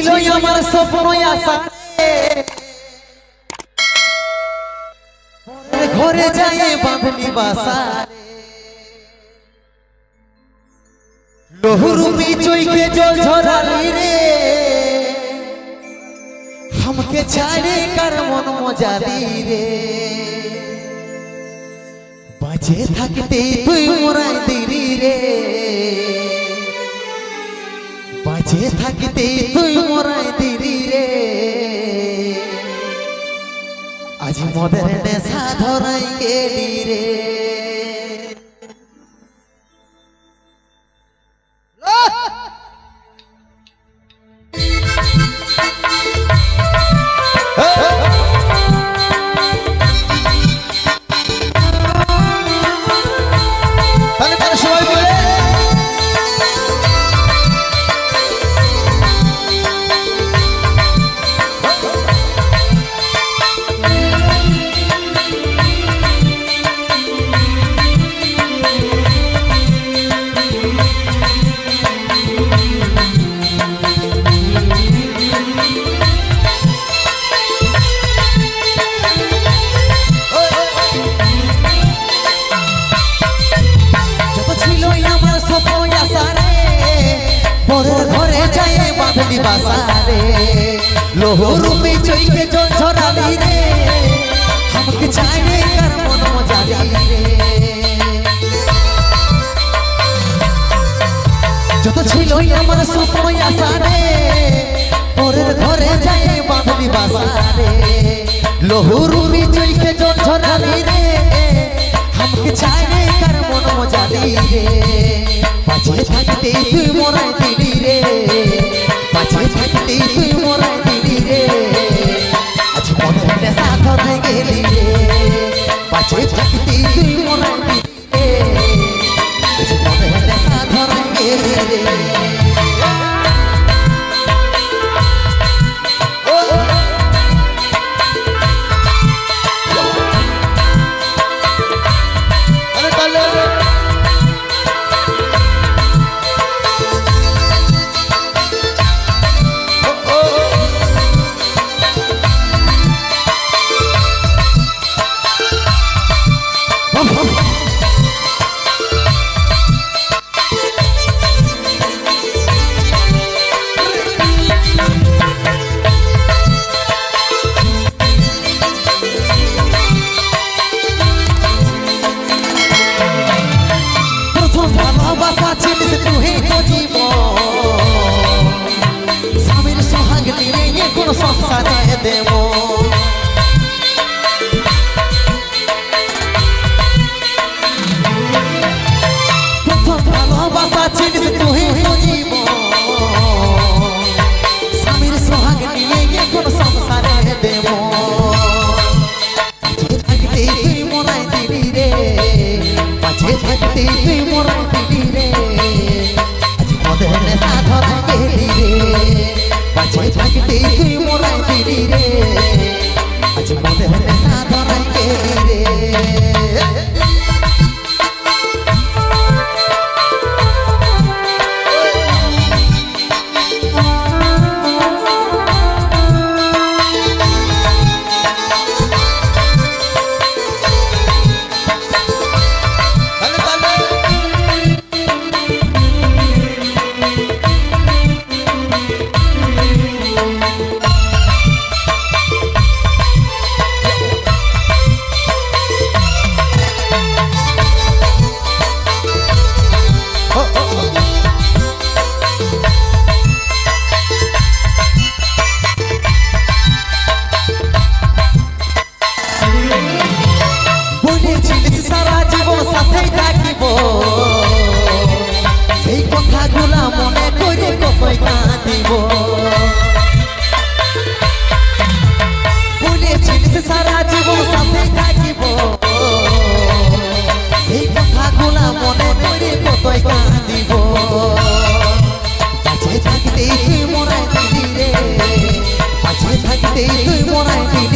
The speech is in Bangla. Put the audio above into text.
ছিল আমার স্বপ্ন আশা পরের ঘরে যায় বাঁধনি বাসা লহুরুপি চইকে জল ঝরালি রে हमके ছাড়ে কার মন মজালি রে বাজে থাকতে তুই মোরাই দিলি রে বাজে থাকতে তুই মদের নেশা ধরাই গেলি রে। বাঁধলি বাসা রে লোহ রূপে জল ঝরালি রে। চাইলে কার মন মজালি রে। যত ছিল আমার স্বপ্ন আশা রে পরের ঘরে যাই বাঁধলি বাসা রে লোহ রূপে চইকে জল ঝরালি রে। আমাকে চাইলে কার মন মজালি রে। পাছে থাকতে তুই মোরাই দিলি রে। গেলি ভোলা মনে করে কতই কাঁদিব। বাঁচে থাকতেই তুই মরাই দিলি রে বাঁচে থাকতেই তুই মরাই দিলি